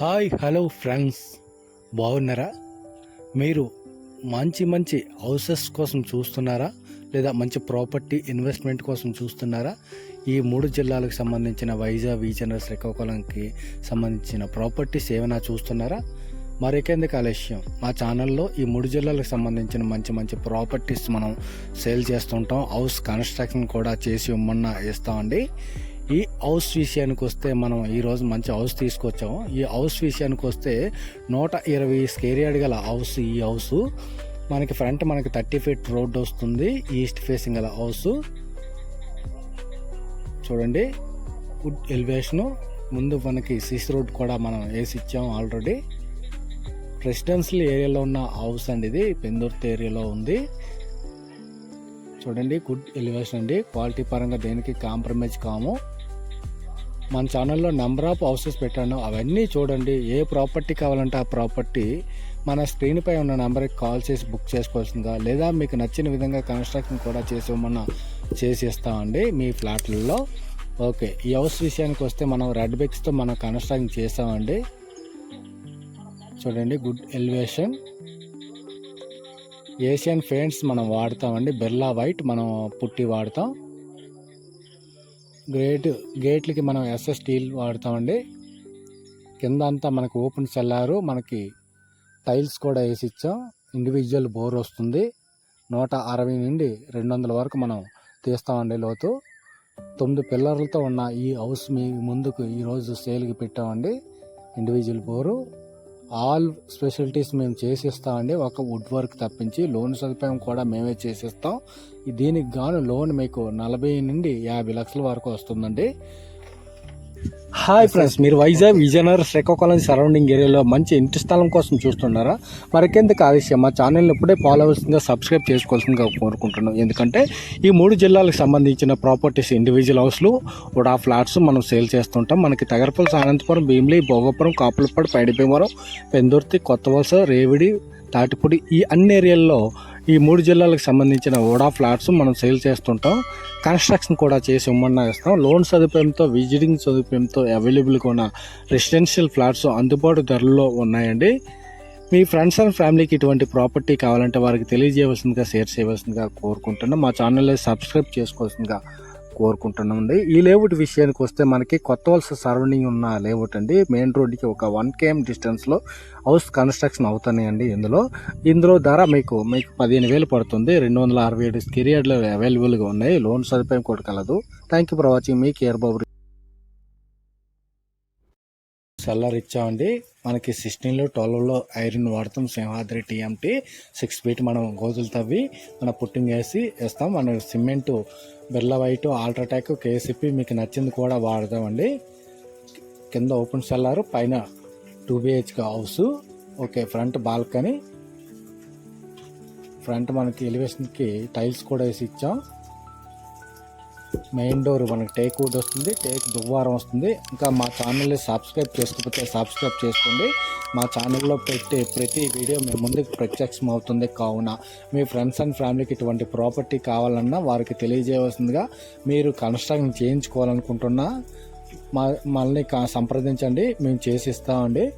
Hi hello friends. బాగున్నారా? మీరు మంచి మంచి హౌసెస్ కోసం చూస్తున్నారా? లేదా మంచి ప్రాపర్టీ ఇన్వెస్ట్మెంట్ కోసం చూస్తున్నారా? ఈ మూడు జిల్లాలకు సంబంధించిన వైజాగ్ విజయనగరం శ్రీకాకుళంకి సంబంధించిన ప్రాపర్టీస్ ఏమైనా చూస్తున్నారా? మరికెందుకు ఆలస్యం? మా ఛానల్లో ఈ మూడు జిల్లాలకు సంబంధించిన మంచి మంచి ప్రాపర్టీస్ మనం సేల్ చేస్తుంటాం. హౌస్ కన్స్ట్రక్షన్ కూడా చేసి ఇమ్మన్నా ఇస్తామండి. ఈ హౌస్ విషయానికి వస్తే మనం ఈరోజు మంచి హౌస్ తీసుకొచ్చాము. ఈ హౌస్ విషయానికి వస్తే నూట ఇరవై స్కేర్ యార్డ్ గల హౌస్ ఈ హౌస్. మనకి ఫ్రంట్ మనకి థర్టీ ఫీట్ రోడ్ వస్తుంది. ఈస్ట్ ఫేసింగ్ గల హౌస్. చూడండి గుడ్ ఎలివేషను. ముందు మనకి సిస్ రోడ్ కూడా మనం వేసి ఇచ్చాము ఆల్రెడీ. రెసిడెన్షియల్ ఏరియాలో ఉన్న హౌస్ అండి ఇది. పెందుర్తి ఏరియాలో ఉంది. చూడండి గుడ్ ఎలివేషన్ అండి. క్వాలిటీ పరంగా దేనికి కాంప్రమైజ్ కాము. మన ఛానల్లో నెంబర్ ఆఫ్ హౌసెస్ పెట్టాను. అవన్నీ చూడండి ఏ ప్రాపర్టీ కావాలంటే ఆ ప్రాపర్టీ మన స్క్రీన్పై ఉన్న నెంబర్కి కాల్ చేసి బుక్ చేసుకోవాల్సిందా లేదా మీకు నచ్చిన విధంగా కన్స్ట్రక్షన్ కూడా చేసి మన చేసి ఇస్తామండి మీ ఫ్లాట్లలో ఓకే ఈ హౌస్ విషయానికి వస్తే మనం రెడ్ బెక్స్తో మనం కన్స్ట్రక్షన్ చేసామండి చూడండి గుడ్ ఎలివేషన్ ఏషియన్ పెయింట్స్ మనం వాడతామండి బిర్లా వైట్ మనం పుట్టి వాడతాం. గ్రేట్ గేట్లకి మనం ఎస్ఎస్ స్టీల్ వాడతామండి. కింద అంతా మనకి ఓపెన్ సెల్లారు మనకి టైల్స్ కూడా వేసి ఇచ్చాం ఇండివిజువల్ బోర్ వస్తుంది. నూట అరవై నుండి రెండు వందల వరకు మనం తీస్తామండి లోతు. తొమ్మిది పిల్లర్లతో ఉన్న ఈ హౌస్ మీ ముందుకు ఈరోజు సేల్కి పెట్టామండి. Individual bore. ఆల్ స్పెషాలిటీస్ మేము చేసిస్తామండి. ఒక వుడ్ వర్క్ తప్పించి లోన్ సదుపాయం కూడా మేమే చేసిస్తాం. దీనికి గాను లోన్ మీకు నలభై నుండి యాభై లక్షల వరకు వస్తుందండి. హాయ్ ఫ్రెండ్స్ మీరు వైజాగ్ విజయనగరం శ్రీకాకుళం సరౌండింగ్ ఏరియాలో మంచి ఇంటి స్థలం కోసం చూస్తున్నారా? మరికెందుకు ఆలస్యం? మా ఛానల్ని ఇప్పుడే ఫాలో అవ్వాల్సిందిగా సబ్స్క్రైబ్ చేసుకోవాల్సిందిగా కోరుకుంటున్నాం. ఎందుకంటే ఈ మూడు జిల్లాలకు సంబంధించిన ప్రాపర్టీస్ ఇండివిజువల్ హౌస్లు కూడా ఫ్లాట్స్ మనం సేల్ చేస్తుంటాం. మనకి తగరపల్లి అనంతపురం భీమిలి భోగపురం కాపులపాడు పైడిపేమరం పెందుర్తి కొత్తవలస రేవిడి తాటిపూడి ఈ అన్ని ఏరియాల్లో ఈ మూడు జిల్లాలకు సంబంధించిన ఓడా ఫ్లాట్స్ మనం సేల్ చేస్తుంటాం. కన్స్ట్రక్షన్ కూడా చేసి ఇమ్మన్నా ఇస్తాం లోన్ సదుపాయంతో విజిటింగ్ సదుపాయంతో అవైలబుల్గా ఉన్న రెసిడెన్షియల్ ఫ్లాట్స్ అందుబాటు ధరల్లో ఉన్నాయండి. మీ ఫ్రెండ్స్ అండ్ ఫ్యామిలీకి ఇటువంటి ప్రాపర్టీ కావాలంటే వారికి తెలియజేయవలసిందిగా షేర్ చేయవలసిందిగా కోరుకుంటున్నాం. మా ఛానల్ని సబ్స్క్రైబ్ చేసుకోవాల్సిందిగా కోరుకుంటున్నామండి ఈ లేఅవుట్ విషయానికి వస్తే మనకి కొత్త వలస సరౌండింగ్ ఉన్న లేఅవుట్ అండి. మెయిన్ రోడ్డుకి ఒక వన్ కేఎం డిస్టెన్స్లో హౌస్ కన్స్ట్రక్షన్ అవుతున్నాయండి ఇందులో. ఇందులో ధర మీకు మీకు పదిహేను వేలు పడుతుంది. రెండు వందల అరవై ఏడు స్కిరియర్లు అవైలబుల్గా ఉన్నాయి. లోన్ సదుపాయం కూడా కలదు. థ్యాంక్ యూ ఫర్ వాచింగ్ మీ కేర్ బాబు సెల్లర్ ఇచ్చామండి మనకి సిక్స్టీన్లో ట్వెల్వ్లో ఐరన్ వాడతాం. సింహాద్రి టీఎంటీ. సిక్స్ ఫీట్ మనం గోజులు తవ్వి మన పుట్టింగ్ వేసి వేస్తాం. మన సిమెంట్ బిర్లా వైట్ ఆల్ట్రాటెక్ కేసీపీ మీకు నచ్చింది కూడా వాడతామండి కింద ఓపెన్ సెల్లారు పైన two BHK house. Okay front balcony. Front మనకి ఎలివేషన్కి టైల్స్ కూడా వేసి ఇచ్చాం. మెయిన్ డోర్ మనకి టేక్ వుడ్ వస్తుంది టేక్ దువ్వారం వస్తుంది. ఇంకా మా ఛానల్ని సబ్స్క్రైబ్ చేసుకోకపోతే సబ్స్క్రైబ్ చేసుకోండి. మా ఛానల్లో పెట్టే ప్రతి వీడియో మీ ముందుకు ప్రత్యక్షం అవుతుంది కావున మీ ఫ్రెండ్స్ అండ్ ఫ్యామిలీకి ఇటువంటి ప్రాపర్టీ కావాలన్నా వారికి తెలియజేయవలసిందిగా మీరు కన్స్ట్రక్షన్ చేయించుకోవాలనుకుంటున్నా మా మనల్ని కా- సంప్రదించండి. మేము చేసి ఇస్తామండి.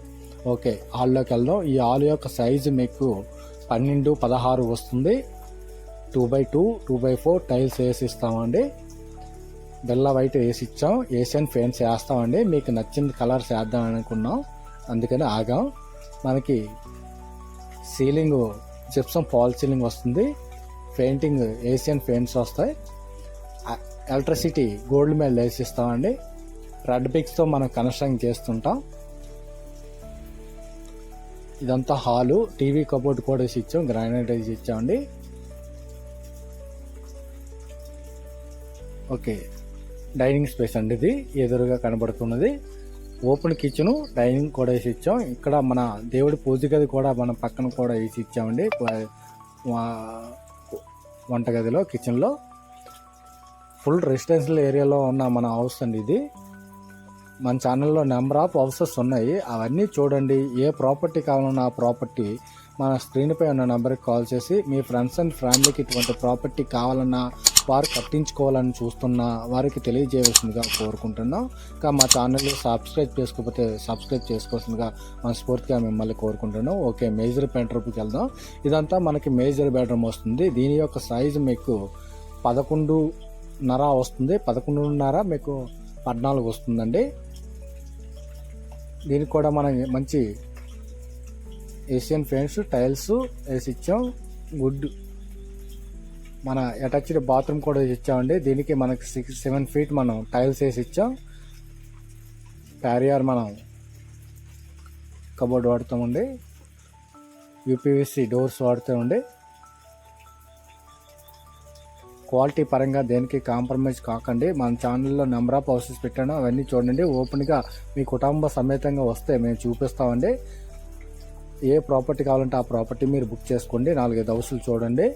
ఓకే హాల్లోకి వెళ్దాం. ఈ హాల్ యొక్క సైజు మీకు పన్నెండు పదహారు వస్తుంది. Two by two two by four tiles వేసి ఇస్తామండి. బెల్ల వైట్ వేసి ఇచ్చాం. ఏషియన్ పెయింట్స్ వేస్తామండి. మీకు నచ్చిన కలర్స్ వేద్దాం అనుకున్నాం. అందుకని ఆగాం. మనకి సీలింగ్ జిప్సం ఫాల్ సీలింగ్ వస్తుంది. పెయింటింగ్ ఏషియన్ పెయింట్స్ వస్తాయి. ఎలక్ట్రిసిటీ గోల్డ్ మెల్ వేసిస్తామండి రెడ్ పిక్స్తో మనం కన్స్ట్రక్షన్ చేస్తుంటాం. ఇదంతా హాలు టీవీ కబోర్డ్ కూడా వేసి ఇచ్చాం. గ్రానైట్ వేసి ఇచ్చామండి. ఓకే డైనింగ్ స్పేస్ అండి ఇది. ఎదురుగా కనబడుతున్నది. ఓపెన్ కిచెను డైనింగ్ కూడా వేసి ఇచ్చాం. ఇక్కడ మన దేవుడి పూజ గది కూడా మన పక్కన కూడా వేసి ఇచ్చామండి. వంటగదిలో కిచెన్లో. ఫుల్ రెసిడెన్షియల్ ఏరియాలో ఉన్న మన హౌస్ అండి ఇది. మన ఛానల్లో నెంబర్ ఆఫ్ హౌసెస్ ఉన్నాయి. అవన్నీ చూడండి. ఏ ప్రాపర్టీ కావాలన్నా ఆ ప్రాపర్టీ మన స్క్రీన్ పై ఉన్న నెంబర్కి కాల్ చేసి మీ ఫ్రెండ్స్ అండ్ ఫ్యామిలీకి ఇటువంటి ప్రాపర్టీ కావాలన్నా వారు కట్టించుకోవాలని చూస్తున్నా వారికి తెలియజేయవలసిందిగా కోరుకుంటున్నాం. ఇంకా మా ఛానల్ సబ్స్క్రైబ్ చేసుకోకపోతే సబ్స్క్రైబ్ చేసుకోవాల్సిందిగా మనస్ఫూర్తిగా మిమ్మల్ని కోరుకుంటున్నాం. ఓకే మేజర్ బెడ్రూమ్కి వెళ్దాం. ఇదంతా మనకి మేజర్ బెడ్రూమ్ వస్తుంది. దీని యొక్క సైజు మీకు పదకొండున్నర వస్తుంది. పదకొండున్నర మీకు పద్నాలుగు వస్తుందండి. దీనికి కూడా మనం మంచి ఏషియన్ పెయింట్స్ టైల్స్ వేసి ఇచ్చాం. గుడ్ మన అటాచ్డ్ బాత్రూమ్ కూడా వేసి ఇచ్చామండి. దీనికి మనకి సిక్స్ సెవెన్ ఫీట్ మనం టైల్స్ వేసి ఇచ్చాం. ప్యారియర్ మనం కబోర్డ్ వాడుతామండి. యూపీవీసీ డోర్స్ వాడుతామండి. క్వాలిటీ పరంగా దేనికి కాంప్రమైజ్ కాకండి. మన ఛానల్లో నెంబర్ ఆఫ్ హౌసెస్ పెట్టాను. అవన్నీ చూడండి. ఓపెన్గా మీ కుటుంబ సమేతంగా వస్తే మేము చూపిస్తామండి. ఏ ప్రాపర్టీ కావాలంటే ఆ ప్రాపర్టీ మీరు బుక్ చేసుకోండి. నాలుగైదు హౌసులు చూడండి.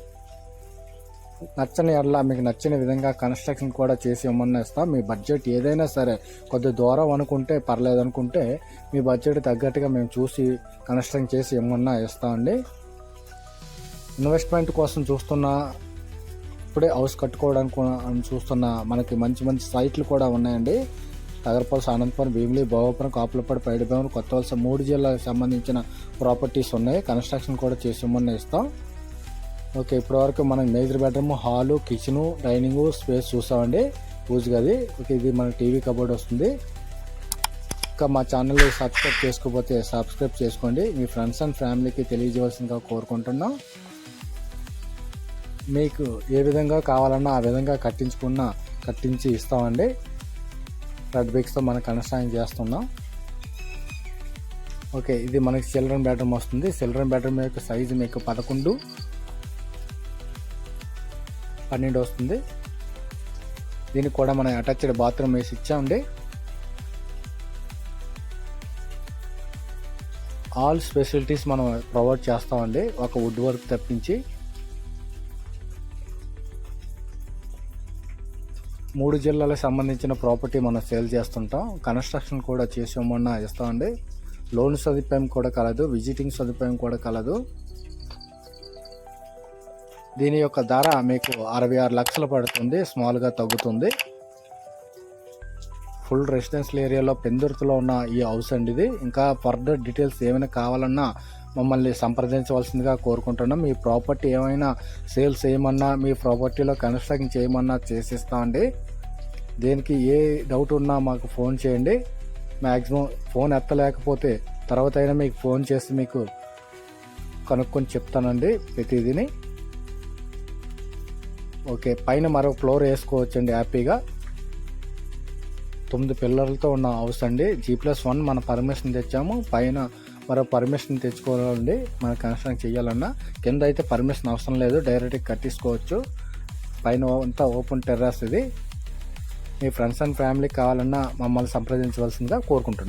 నచ్చని ఎడల మీకు నచ్చిన విధంగా కన్స్ట్రక్షన్ కూడా చేసి ఇవ్వమన్నా ఇస్తాం. మీ బడ్జెట్ ఏదైనా సరే కొద్ది దూరం అనుకుంటే పర్లేదు అనుకుంటే మీ బడ్జెట్ తగ్గట్టుగా మేము చూసి కన్స్ట్రక్షన్ చేసి ఇవ్వమన్నా ఇస్తామండి ఇన్వెస్ట్మెంట్ కోసం చూస్తున్న ఇప్పుడే హౌస్ కట్టుకోవడానికి చూస్తున్న మనకి మంచి మంచి సైట్లు కూడా ఉన్నాయండి. తగరపల్స్ అనంతపురం భీమిలి భోగపురం కాపులపాడు పైడిభవన్ కొత్త వలస మూడు జిల్లాలకు సంబంధించిన ప్రాపర్టీస్ ఉన్నాయి. కన్స్ట్రక్షన్ కూడా చేసి ఇవ్వమని ఇస్తాం. ఓకే ఇప్పటివరకు మనం major bedroom hall kitchen dining space చూసామండి పూజ గది. ఓకే ఇది మన టీవీ కబోర్డ్ వస్తుంది. ఇంకా మా ఛానల్ సబ్స్క్రైబ్ చేసుకోకపోతే సబ్స్క్రైబ్ చేసుకోండి. మీ ఫ్రెండ్స్ అండ్ ఫ్యామిలీకి తెలియజేయవలసిందిగా కోరుకుంటున్నాం. మీకు ఏ విధంగా కావాలన్నా ఆ విధంగా కట్టించుకున్న కట్టించి ఇస్తామండి. రెడ్ బ్రేక్స్తో మనం కన్స్ట్రక్షన్ చేస్తున్నాం. ఓకే ఇది మనకి చిల్డ్రన్ బెడ్రూమ్ వస్తుంది. చిల్డ్రన్ బెడ్రూమ్ యొక్క సైజు మీకు పదకొండు పన్నెండు వస్తుంది. దీనికి కూడా మనం అటాచ్డ్ బాత్రూమ్ వేసి ఇచ్చామండి. ఆల్ ఫెసిలిటీస్ మనం ప్రొవైడ్ చేస్తామండి. ఒక వుడ్ వర్క్ తప్పించి. మూడు జిల్లాలకు సంబంధించిన ప్రాపర్టీ మనం సేల్ చేస్తుంటాం. కన్స్ట్రక్షన్ కూడా చేసి ఇస్తామండి లోన్ సదుపాయం కూడా కలదు విజిటింగ్ సదుపాయం కూడా కలదు. దీని యొక్క ధర మీకు అరవై ఆరు లక్షలు పడుతుంది స్మాల్గా తగ్గుతుంది. ఫుల్ రెసిడెన్షియల్ ఏరియాలో పెందుర్తిలో ఉన్న ఈ హౌస్ అండి ఇది. ఇంకా ఫర్దర్ డీటెయిల్స్ ఏమైనా కావాలన్నా మమ్మల్ని సంప్రదించవలసిందిగా కోరుకుంటున్నాం. మీ ప్రాపర్టీ ఏమైనా సేల్స్ చేయమన్నా మీ ప్రాపర్టీలో కన్స్ట్రక్షన్ చేయమన్నా చేసిస్తామండి దేనికి ఏ డౌట్ ఉన్నా మాకు ఫోన్ చేయండి. మ్యాక్సిమం ఫోన్ ఎత్తలేకపోతే తర్వాత అయినా మీకు ఫోన్ చేసి మీకు కనుక్కొని చెప్తానండి ప్రతిదీని. ఓకే పైన మరో ఫ్లోర్ వేసుకోవచ్చండి హ్యాపీగా. తొమ్మిది పిల్లర్లతో ఉన్న హౌస్ అండి. జీ ప్లస్ వన్ మన పర్మిషన్ తెచ్చాము. పైన మరో పర్మిషన్ తెచ్చుకోవాలండి. మన కన్స్ట్రక్షన్ చేయాలన్నా కింద అయితే పర్మిషన్ అవసరం లేదు. డైరెక్ట్గా కట్టించుకోవచ్చు. పైన అంతా ఓపెన్ టెర్రస్ ఇది. మీ ఫ్రెండ్స్ అండ్ ఫ్యామిలీకి కావాలన్నా మమ్మల్ని సంప్రదించవలసిందిగా కోరుకుంటున్నాను